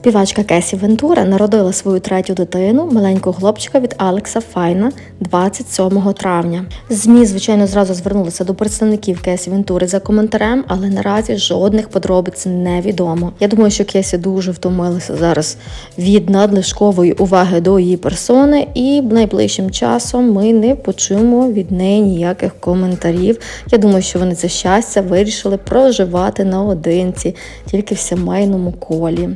Співачка Кесі Вентура народила свою третю дитину, маленького хлопчика від Алекса Файна 27 травня. ЗМІ, звичайно, зразу звернулися до представників Кесі Вентури за коментарем, але наразі жодних подробиць невідомо. Я думаю, що Кесі дуже втомилася зараз від надлишкової уваги до її персони, і найближчим часом ми не почуємо від неї ніяких коментарів. Я думаю, що вони це щастя вирішили проживати наодинці, тільки в сімейному колі.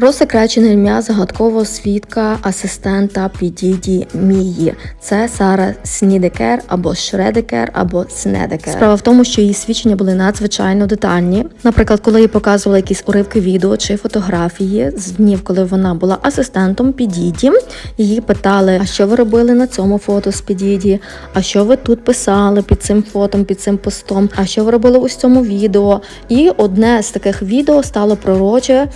Розсекречене ім'я загадкового свідка асистента Підіді Мії. Це Сара Снідекер або Шредекер або Снедекер. Справа в тому, що її свідчення були надзвичайно детальні. Наприклад, коли їй показували якісь уривки відео чи фотографії з днів, коли вона була асистентом Підіді, її питали: а що ви робили на цьому фото з Підіді? А що ви тут писали під цим фотом, під цим постом? А що ви робили ось цьому відео? І одне з таких відео стало пророче.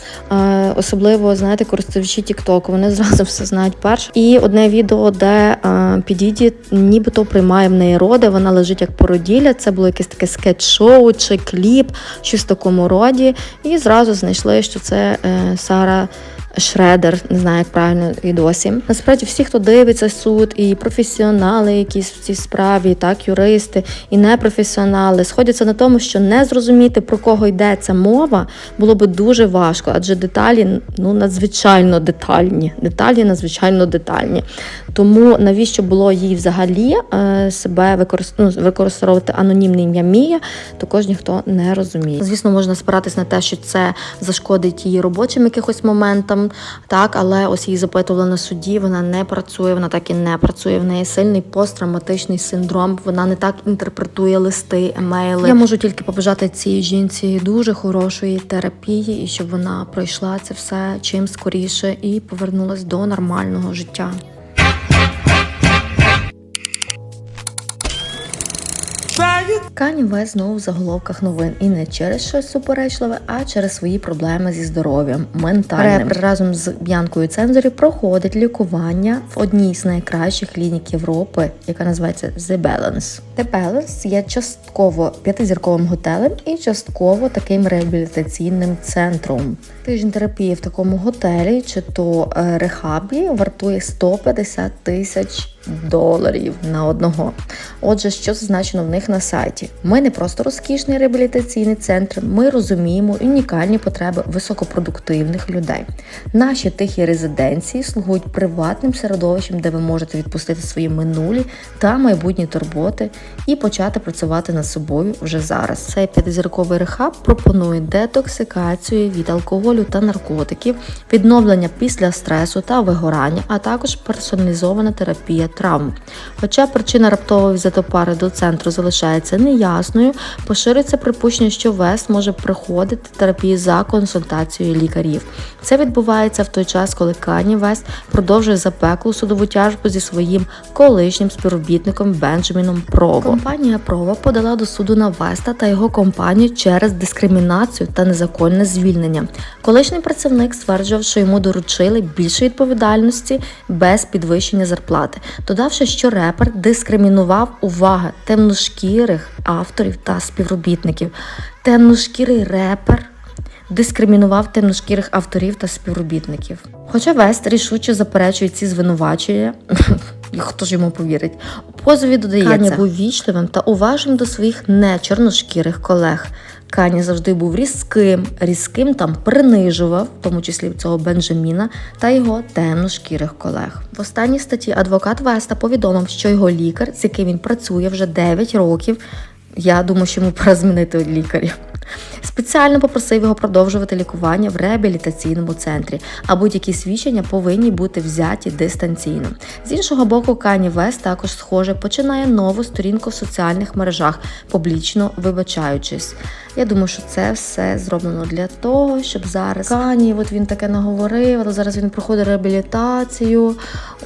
Особливо знаєте, користувачі TikTok, вони зразу все знають перше. І одне відео, де е, Підіді нібито приймає в неї роди, вона лежить як породілля. Це було якесь таке скетч-шоу чи кліп, щось в такому роді. І зразу знайшли, що це е, Сара. Шредер, не знаю, як правильно і досі. Насправді, всі, хто дивиться суд, і професіонали, якісь в цій справі, так, юристи, і непрофесіонали, сходяться на тому, що не зрозуміти про кого йдеться мова, було би дуже важко, адже деталі ну надзвичайно детальні. Деталі надзвичайно детальні. Тому навіщо було їй взагалі е, себе використ... ну, використовувати анонімне ім'я Мія, також ніхто не розуміє. Звісно, можна спиратись на те, що це зашкодить її робочим якихось моментам, так, але ось її запитували на суді, вона не працює, вона так і не працює. В неї сильний посттравматичний синдром, вона не так інтерпретує листи, емейли. Я можу тільки побажати цій жінці дуже хорошої терапії, і щоб вона пройшла це все чим скоріше і повернулась до нормального життя. Кані Вест знову в заголовках новин і не через щось суперечливе, а через свої проблеми зі здоров'ям ментальним. Репер разом з Б'янкою Цензорі проходить лікування в одній з найкращих клінік Європи, яка називається The Balance. The Balance є частково п'ятизірковим готелем і частково таким реабілітаційним центром. Тиждень терапії в такому готелі чи то е, рехабі вартує 150 тисяч доларів на одного. Отже, що зазначено в них на сайті? Ми не просто розкішний реабілітаційний центр, ми розуміємо унікальні потреби високопродуктивних людей. Наші тихі резиденції слугують приватним середовищем, де ви можете відпустити свої минулі та майбутні турботи і почати працювати над собою вже зараз. Цей п'ятизірковий рехаб пропонує детоксикацію від алкоголю та наркотиків, відновлення після стресу та вигорання, а також персоналізована терапія травм. Хоча причина раптової візитопари до центру залишається неясною, поширюється припущення, що Вест може приходити терапії за консультацією лікарів. Це відбувається в той час, коли Кані Вест продовжує запеклу судову тяжбу зі своїм колишнім співробітником Бенджаміном Прово. Компанія Прово подала до суду на Веста та його компанію через дискримінацію та незаконне звільнення. Колишній працівник стверджував, що йому доручили більше відповідальності без підвищення зарплати, додавши, що репер дискримінував увага темношкірих авторів та співробітників. Темношкірий репер дискримінував темношкірих авторів та співробітників. Хоча Вест рішуче заперечує ці звинувачення, і хто ж йому повірить? У позові додається Каня був вічливим та уважним до своїх нечорношкірих колег. Кані завжди був різким, різким там принижував, в тому числі цього Бенджаміна та його темношкірих колег. В останній статті адвокат Веста повідомив, що його лікар, з яким він працює вже 9 років, я думаю, що йому пора змінити лікаря. Спеціально попросив його продовжувати лікування в реабілітаційному центрі, а будь-які свідчення повинні бути взяті дистанційно. З іншого боку, Кані Вест також, схоже, починає нову сторінку в соціальних мережах, публічно вибачаючись. Я думаю, що це все зроблено для того, щоб зараз Кані, от він таке наговорив, але зараз він проходить реабілітацію.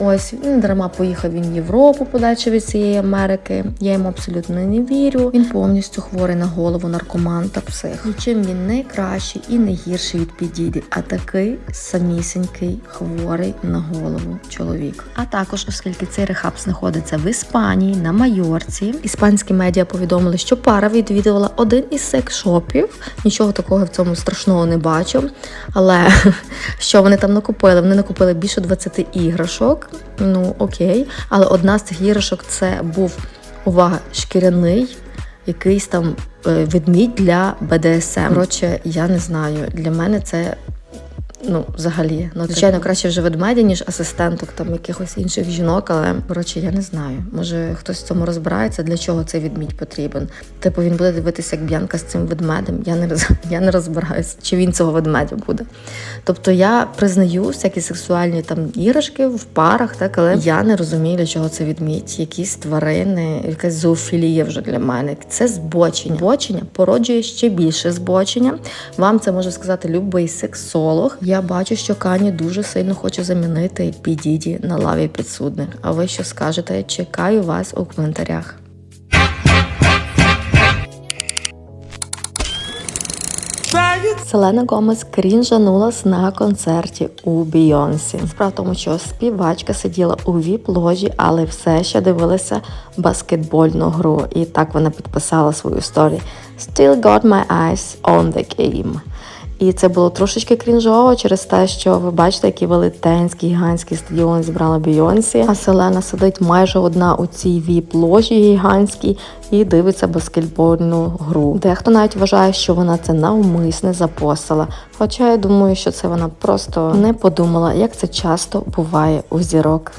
Ось він дарма поїхав він в Європу подальше від цієї Америки. Я йому абсолютно не вірю. Він повністю хворий на голову, наркоман та псих. Нічим він не кращий і не гірший від підіді, а такий самісінький хворий на голову чоловік. А також, оскільки цей рехаб знаходиться в Іспанії на Майорці, іспанські медіа повідомили, що пара відвідувала один із секшопів. Нічого такого в цьому страшного не бачу. Але що вони там накупили? Вони накупили більше 20 іграшок. Ну окей, але одна з цих іграшок це був увага шкіряний. Якийсь там е, ведмідь для БДСМ. Коротше, я не знаю. Для мене це ну взагалі. Ну звичайно, краще вже ведмедя, ніж асистенток там якихось інших жінок. Але коротше, я не знаю. Може хтось в цьому розбирається, для чого цей ведмідь потрібен. Типу він буде дивитися, як б'янка з цим ведмедем. Я не роз... я не розбираюся, чи він цього ведмедя буде. Тобто я признаю всякі сексуальні там іграшки в парах, так але я не розумію, для чого це відмідь. Якісь тварини, якась зоофілія вже для мене. Це збочення. Збочення породжує ще більше збочення. Вам це може сказати любий сексолог. Я бачу, що Кані дуже сильно хоче замінити підіді на лаві підсудних. А ви що скажете? Чекаю вас у коментарях. Селена Гомес крінжанулась на концерті у Бійонсі. Справа тому, що співачка сиділа у віп-ложі, але все ще дивилася баскетбольну гру. І так вона підписала свою сторі Still got my eyes on the game. І це було трошечки крінжово через те, що ви бачите, який велетенський гігантський стадіон зібрала Бійонсі. А Селена сидить майже одна у цій віп-ложі гігантській і дивиться баскетбольну гру. Дехто навіть вважає, що вона це навмисне запостила. Хоча я думаю, що це вона просто не подумала, як це часто буває у зірок.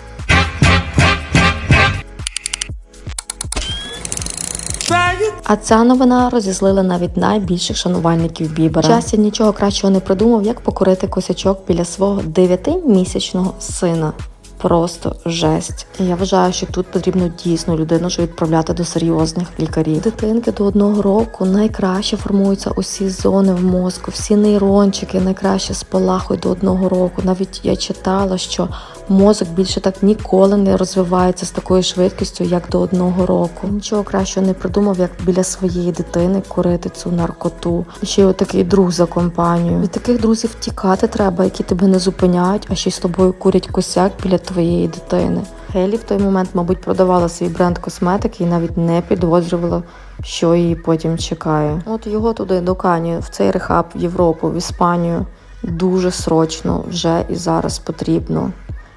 А ця новина розізлила навіть найбільших шанувальників Бібера. Джастін нічого кращого не придумав, як покорити косячок біля свого дев'ятимісячного сина. Просто жесть. Я вважаю, що тут потрібно дійсно людину вже відправляти до серйозних лікарів. Дитинки до одного року найкраще формуються усі зони в мозку, всі нейрончики найкраще спалахують до одного року. Навіть я читала, що мозок більше так ніколи не розвивається з такою швидкістю, як до одного року. Нічого кращого не придумав, як біля своєї дитини курити цю наркоту. Ще й отакий друг за компанію. Від таких друзів тікати треба, які тебе не зупиняють, а ще й з тобою курять косяк біля твоєї дитини. Гелі в той момент, мабуть, продавала свій бренд косметики і навіть не підозрювала, що її потім чекає. От його туди до Кані, в цей рехаб в Європу, в Іспанію дуже срочно вже і зараз потрібно.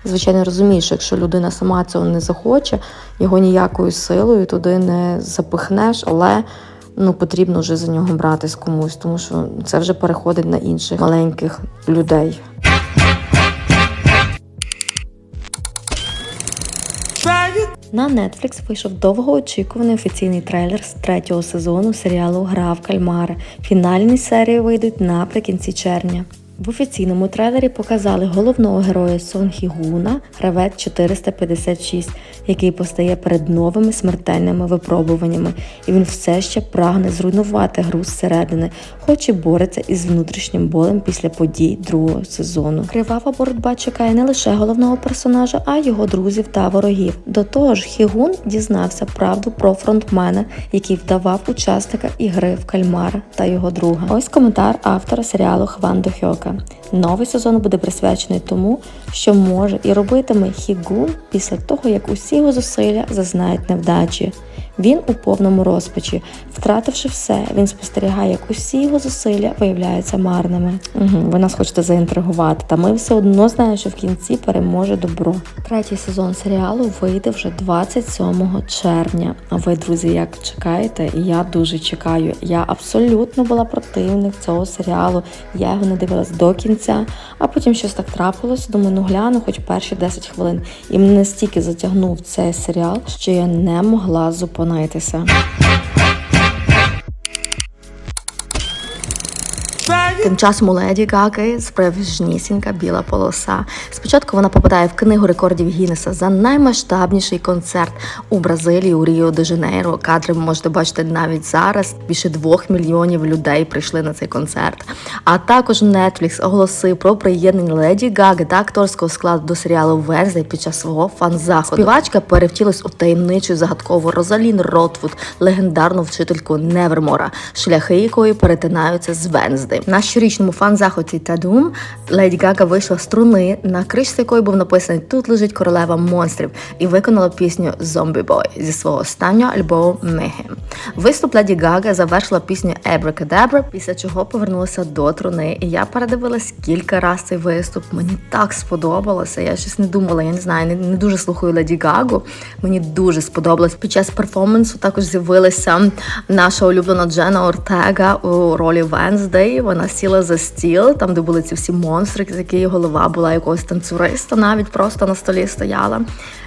Звичайно, розумієш, що якщо людина сама цього не захоче, його ніякою силою туди не запихнеш, але ну потрібно вже за нього братись комусь, тому що це вже переходить на інших маленьких людей. На Netflix вийшов довгоочікуваний офіційний трейлер з третього сезону серіалу Гра в кальмари. Фінальні серії вийдуть наприкінці червня. В офіційному трейлері показали головного героя Сон Хігуна, гравець 456, який постає перед новими смертельними випробуваннями, і він все ще прагне зруйнувати гру зсередини, хоч і бореться із внутрішнім болем після подій другого сезону. Кривава боротьба чекає не лише головного персонажа, а й його друзів та ворогів. До того ж, Хігун дізнався правду про фронтмена, який вдавав учасника ігри в кальмара та його друга. Ось коментар автора серіалу Хван До Хьока. Новий сезон буде присвячений тому, що може і робитиме Хігун після того, як усі його зусилля зазнають невдачі. Він у повному розпачі, втративши все, він спостерігає, як усі його зусилля виявляються марними. Угу, ви нас хочете заінтригувати, та ми все одно знаємо, що в кінці переможе добро. Третій сезон серіалу вийде вже 27 червня. А ви, друзі, як чекаєте? І я дуже чекаю. Я абсолютно була противник цього серіалу. Я його не дивилась до кінця, а потім щось так трапилось. Думаю, ну гляну, хоч перші 10 хвилин. І мене настільки затягнув цей серіал, що я не могла зупинитися. Тим часом у Леді Гаги справжнісінька біла полоса. Спочатку вона попадає в книгу рекордів Гіннеса за наймасштабніший концерт у Бразилії у Ріо де Жанейро. Кадри можете бачити навіть зараз. Більше двох мільйонів людей прийшли на цей концерт. А також Netflix оголосив про приєднання Леді Гаги та акторського складу до серіалу Верзей під час свого фан-заходу. Співачка перевтілась у таємничу загадкову Розалін Ротвуд, легендарну вчительку Невермора, шляхи якої перетинаються з Вензди. Щорічному фан-заході Тадум Леді Гага вийшла з струни, на кришці якої був написаний Тут лежить королева монстрів і виконала пісню Zombie Boy зі свого останнього альбому Mayhem. Виступ Леді Гага завершила пісню Abracadabra, після чого повернулася до труни. І я передивилась кілька разів цей виступ. Мені так сподобалося. Я щось не думала, я не знаю, не, не дуже слухаю Леді Гагу. Мені дуже сподобалось. Під час перформансу також з'явилася наша улюблена Джена Ортега у ролі Венздей. Вона сіла за стіл, там де були ці всі монстри, з якої голова була якогось танцюриста, навіть просто на столі стояла.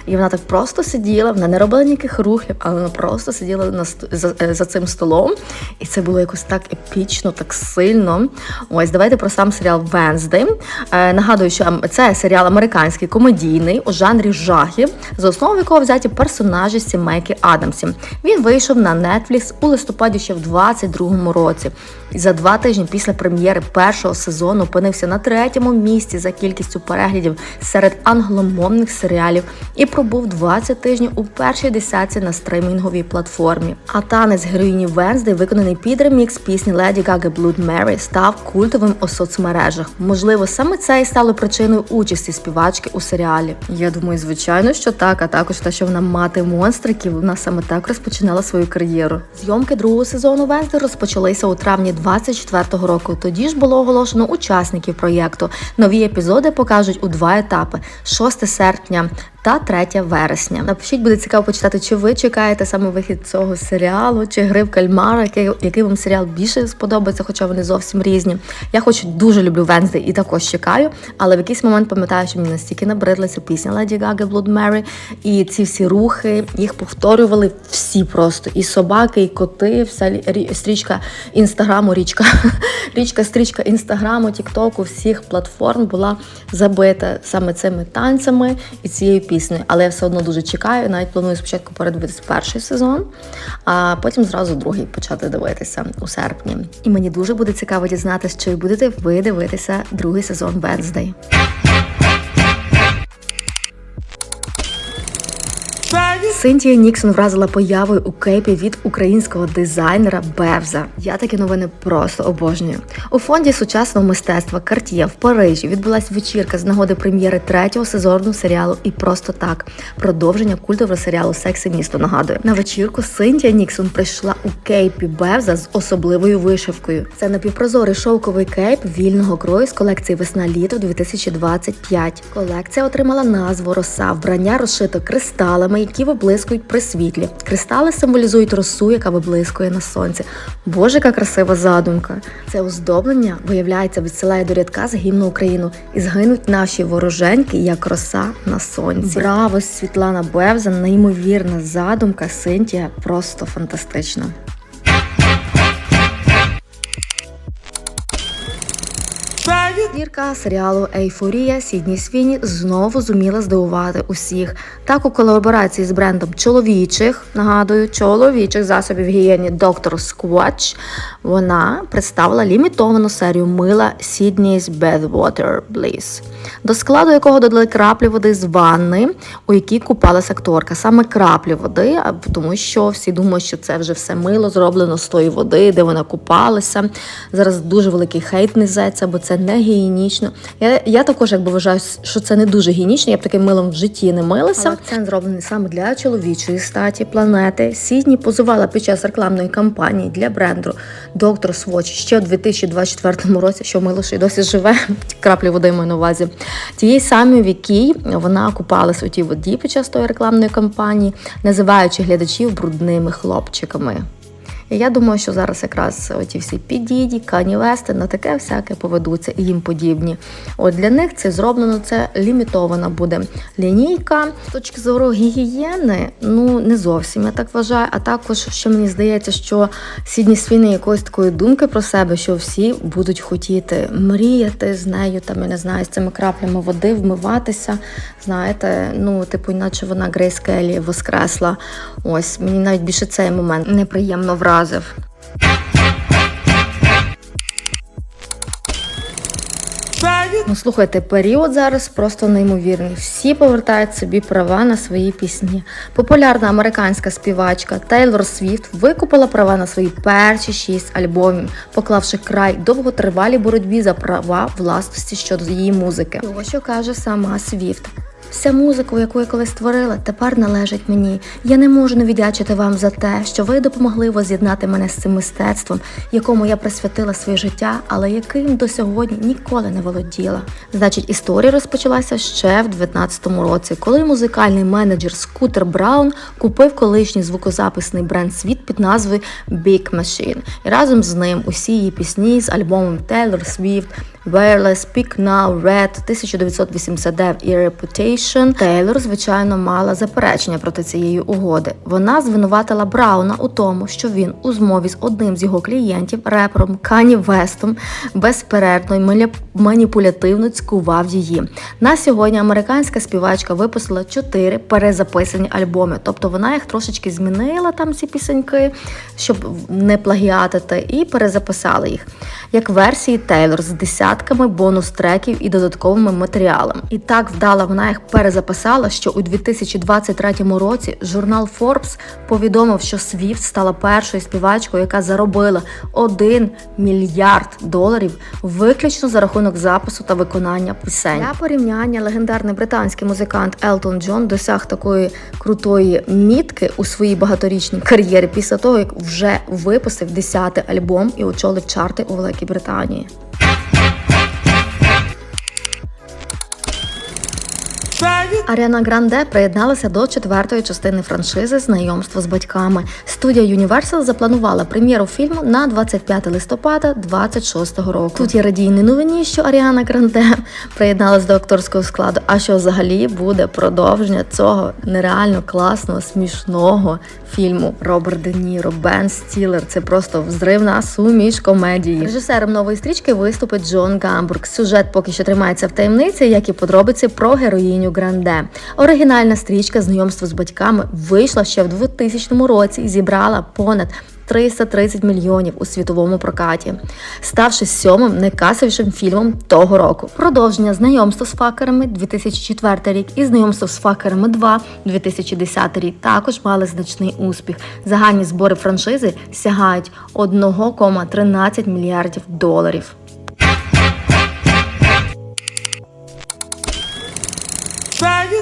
І вона так просто сиділа, вона не робила ніяких рухів, але вона просто сиділа на за, е, за цим столом. І це було якось так епічно, так сильно. Ось давайте про сам серіал Венздей. Е, нагадую, що це серіал американський комедійний у жанрі жахів, за основу якого взяті персонажі сімейки Адамсів. Він вийшов на Netflix у листопаді ще в 22-му році. І за два тижні після прем'єри першого сезону опинився на третьому місці за кількістю переглядів серед англомовних серіалів і пробув 20 тижнів у першій десятці на стримінговій платформі. А танець героїні Венсди, виконаний під ремікс пісні Леді Gaga Blood Mary, став культовим у соцмережах. Можливо, саме це і стало причиною участі співачки у серіалі. Я думаю, звичайно, що так, а також те, що вона мати монстриків, вона саме так розпочинала свою кар'єру. Зйомки другого сезону Венсди розпочалися у травні 24-го року. Тоді ж було оголошено учасників проєкту. Нові епізоди покажуть у два етапи: 6 серпня та 3 вересня. Напишіть, буде цікаво почитати, чи ви чекаєте саме вихід цього серіалу, чи гри в кальмара, який, який вам серіал більше сподобається, хоча вони зовсім різні. Я хоч дуже люблю Венздей і також чекаю, але в якийсь момент пам'ятаю, що мені настільки набридла ця пісня Леді Gaga Blood Mary, і ці всі рухи їх повторювали всі просто. І собаки, і коти, вся стрічка інстаграму, річка, річка, стрічка інстаграму, тіктоку, всіх платформ була забита саме цими танцями і цією піснею піснею, але я все одно дуже чекаю. Навіть планую спочатку передивитися перший сезон, а потім зразу другий почати дивитися у серпні. І мені дуже буде цікаво дізнатися, чи будете ви дивитися другий сезон Венздей. Синтія Ніксон вразила появою у кейпі від українського дизайнера Бевза. Я такі новини просто обожнюю. У фонді сучасного мистецтва Картія в Парижі відбулась вечірка з нагоди прем'єри третього сезону серіалу і просто так продовження культового серіалу Секси місто нагадує. На вечірку Синтія Ніксон прийшла у кейпі Бевза з особливою вишивкою. Це напівпрозорий шовковий кейп вільного крою з колекції Весна-літо 2025. Колекція отримала назву Роса вбрання розшито кристалами, які виблискують виблискують при світлі. Кристали символізують росу, яка виблискує на сонці. Боже, яка красива задумка! Це оздоблення, виявляється, відсилає до рядка з гімну Україну і згинуть наші вороженьки, як роса на сонці. Браво, Світлана Бевза, неймовірна задумка, Синтія, просто фантастична. Зірка серіалу Ейфорія Сідні Свіні знову зуміла здивувати усіх. Так у колаборації з брендом чоловічих, нагадую, чоловічих засобів гігієні Доктор Squatch вона представила лімітовану серію мила Sydney's Bathwater Bliss, до складу якого додали краплі води з ванни, у якій купалася акторка. Саме краплі води, тому що всі думають, що це вже все мило зроблено з тої води, де вона купалася. Зараз дуже великий хейт низеться, бо це не гігієнічно. Я я також якби вважаю, що це не дуже гігієнічно, я б таким милом в житті не милася. Але акцент зроблений саме для чоловічої статі планети. Сідні позувала під час рекламної кампанії для бренду Доктор Своч ще у 2024 році, що мило ще й досі живе, краплі води маю на увазі. Тієї самої, в якій вона купалась у тій воді під час тої рекламної кампанії, називаючи глядачів брудними хлопчиками. Я думаю, що зараз якраз оті всі підіді, Кані Вести на таке всяке поведуться і їм подібні. От для них це зроблено, це лімітована буде лінійка. З точки зору гігієни, ну не зовсім я так вважаю. А також що мені здається, що Сідні Свіни якоїсь такої думки про себе, що всі будуть хотіти мріяти з нею, там я не знаю, з цими краплями води, вмиватися. Знаєте, ну типу, іначе вона Грейс Келлі воскресла. Ось мені навіть більше цей момент неприємно вразив. Ну слухайте, період зараз просто неймовірний. Всі повертають собі права на свої пісні. Популярна американська співачка Тейлор Свіфт викупила права на свої перші шість альбомів, поклавши край довготривалій боротьбі за права власності щодо її музики. Ось що каже сама Свіфт. Вся музика, яку я колись створила, тепер належить мені. Я не можу не віддячити вам за те, що ви допомогли воз'єднати мене з цим мистецтвом, якому я присвятила своє життя, але яким до сьогодні ніколи не володіла. Значить, історія розпочалася ще в 19-му році, коли музикальний менеджер Скутер Браун купив колишній звукозаписний бренд світ під назвою Big Machine. І разом з ним усі її пісні з альбомом Taylor Swift, Wireless, Speak Now, Red, 1989 і Reputation. Тейлор, звичайно, мала заперечення проти цієї угоди. Вона звинуватила Брауна у тому, що він у змові з одним з його клієнтів, репером Кані Вестом, безперервно й маніпулятивно цькував її. На сьогодні американська співачка випустила чотири перезаписані альбоми, тобто вона їх трошечки змінила там ці пісеньки, щоб не плагіатити, і перезаписала їх як версії Тейлор з десятками бонус-треків і додатковими матеріалами. І так вдала вона їх перезаписала, що у 2023 році журнал Forbes повідомив, що Свіфт стала першою співачкою, яка заробила 1 мільярд доларів виключно за рахунок запису та виконання пісень. Для порівняння легендарний британський музикант Елтон Джон досяг такої крутої мітки у своїй багаторічній кар'єрі після того, як вже випустив 10-й альбом і очолив чарти у Великій Британії. Аріана Гранде приєдналася до четвертої частини франшизи Знайомство з батьками. Студія Universal запланувала прем'єру фільму на 25 листопада 26-го року. Тут є радійні новині, що Аріана Гранде приєдналася до акторського складу. А що взагалі буде продовження цього нереально класного, смішного фільму Роберт Де Ніро, Бен Стілер. Це просто взривна суміш комедії. Режисером нової стрічки виступить Джон Гамбург. Сюжет поки що тримається в таємниці, як і подробиці про героїню Гранде. Оригінальна стрічка знайомство з батьками вийшла ще в 2000 році і зібрала понад 330 мільйонів у світовому прокаті, ставши сьомим найкасовішим фільмом того року. Продовження знайомство з факерами 2004 рік і знайомство з факерами 2 2010 рік також мали значний успіх. Загальні збори франшизи сягають 1,13 мільярдів доларів.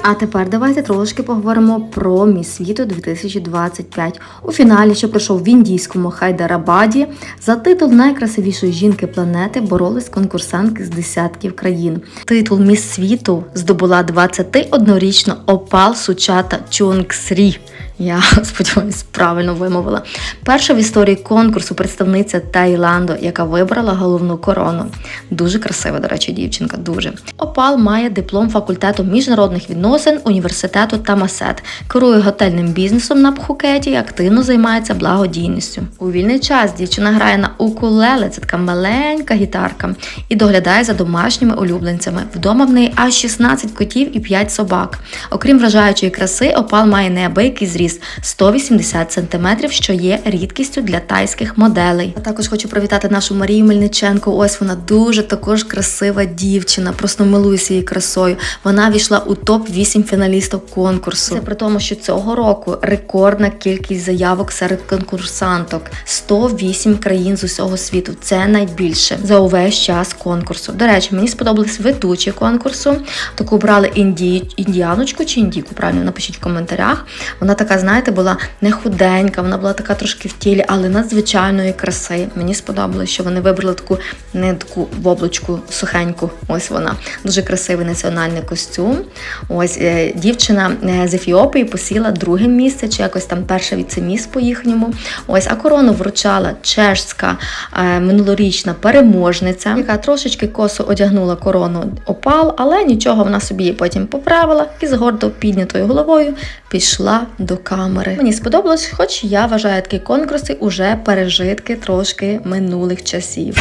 А тепер давайте трошки поговоримо про міс світу 2025. У фіналі, що пройшов в індійському Хайдарабаді, за титул найкрасивішої жінки планети боролись конкурсантки з десятків країн. Титул міс світу здобула 21-річна Опал Сучата Чонгсрі. Я сподіваюся, правильно вимовила. Перша в історії конкурсу представниця Таїланду, яка вибрала головну корону. Дуже красива, до речі, дівчинка. Дуже Опал має диплом факультету міжнародних відносин університету Тамасет. Керує готельним бізнесом на Пхукеті і активно займається благодійністю. У вільний час дівчина грає на укулеле, це така маленька гітарка, і доглядає за домашніми улюбленцями. Вдома в неї аж 16 котів і 5 собак. Окрім вражаючої краси, опал має неабиякий зріст 180 см, що є рідкістю для тайських моделей. А також хочу привітати нашу Марію Мельниченко. Ось вона дуже також красива дівчина. Просто милуюся її красою. Вона війшла у топ 8 фіналісток конкурсу. Це при тому, що цього року рекордна кількість заявок серед конкурсанток 108 країн з усього світу. Це найбільше за увесь час конкурсу. До речі, мені сподобались ведучі конкурсу. Таку брали інді... індіаночку чи індійку. Правильно напишіть в коментарях. Вона така, знаєте, була не худенька, вона була така трошки в тілі, але надзвичайної краси. Мені сподобалось, що вони вибрали таку не таку воблочку сухеньку. Ось вона. Дуже красивий національний костюм. Ось е, дівчина е, з Ефіопії посіла друге місце, чи якось там перше віцеміс по їхньому. Ось, а корону вручала чешська е, минулорічна переможниця, яка трошечки косо одягнула корону опал, але нічого вона собі потім поправила і з гордо піднятою головою пішла до камери. Мені сподобалось, хоч я вважаю такі конкурси уже пережитки трошки минулих часів.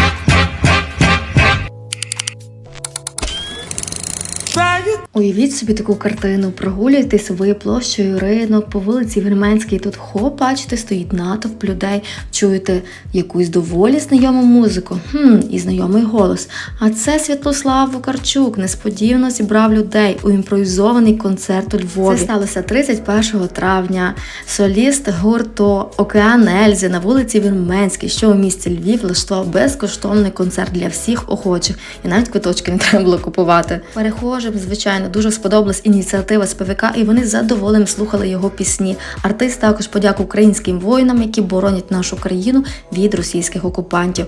Уявіть собі таку картину. Прогулюєтесь ви площею ринок по вулиці Вірменській. Тут хоп, бачите, стоїть натовп людей, чуєте якусь доволі знайому музику. Хм, і знайомий голос. А це Святлослав Вукарчук несподівано зібрав людей у імпровізований концерт у Львові. Це сталося 31 травня. Соліст гурту Океан Ельзи на вулиці Вірменській, що у місті Львів влаштував безкоштовний концерт для всіх охочих. І навіть квиточки не треба було купувати. Перехожим, звичайно, дуже сподобалась ініціатива співака, і вони з слухали його пісні. Артист також подякував українським воїнам, які боронять нашу країну від російських окупантів.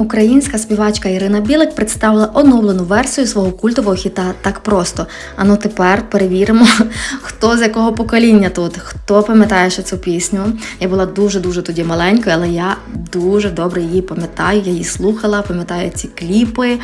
Українська співачка Ірина Білик представила оновлену версію свого культового хіта так просто. А ну тепер перевіримо, хто з якого покоління тут, хто пам'ятає ще цю пісню. Я була дуже дуже тоді маленькою, але я дуже добре її пам'ятаю. Я її слухала, пам'ятаю ці кліпи.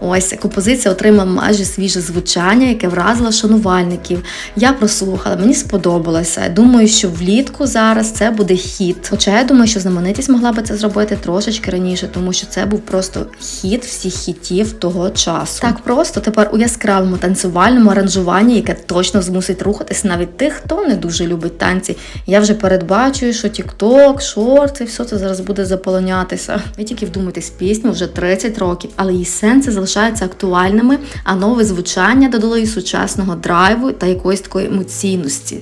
Ось композиція отримала майже свіже звучання, яке вразило шанувальників. Я прослухала, мені сподобалося. Думаю, що влітку зараз це буде хіт. Хоча я думаю, що знаменитість могла би це зробити трошечки раніше, тому що це був просто хіт всіх хітів того часу. Так просто тепер у яскравому танцювальному аранжуванні, яке точно змусить рухатись навіть тих, хто не дуже любить танці. Я вже передбачую, що TikTok, шорти, все це зараз буде заполонятися. Ви тільки вдумайтесь, пісню вже 30 років, але її сенси залишаються актуальними, а нове звучання додало їй сучасного драйву та якоїсь такої емоційності.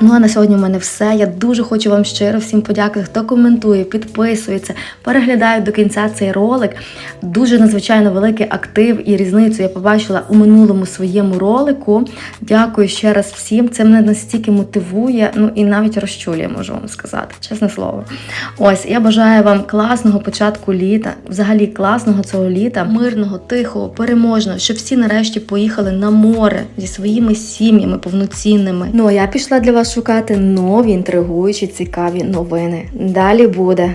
Ну а на сьогодні у мене все. Я дуже хочу вам щиро всім подякувати, хто коментує, підписується, переглядає до кінця цей ролик. Дуже надзвичайно великий актив і різницю я побачила у минулому своєму ролику. Дякую ще раз всім. Це мене настільки мотивує, ну і навіть розчулює, можу вам сказати, чесне слово. Ось я бажаю вам класного початку літа, взагалі класного цього літа, мирного, тихого, переможного, щоб всі нарешті поїхали на море зі своїми сім'ями повноцінними. Ну а я пішла для вас шукати нові інтригуючі цікаві новини. Далі буде.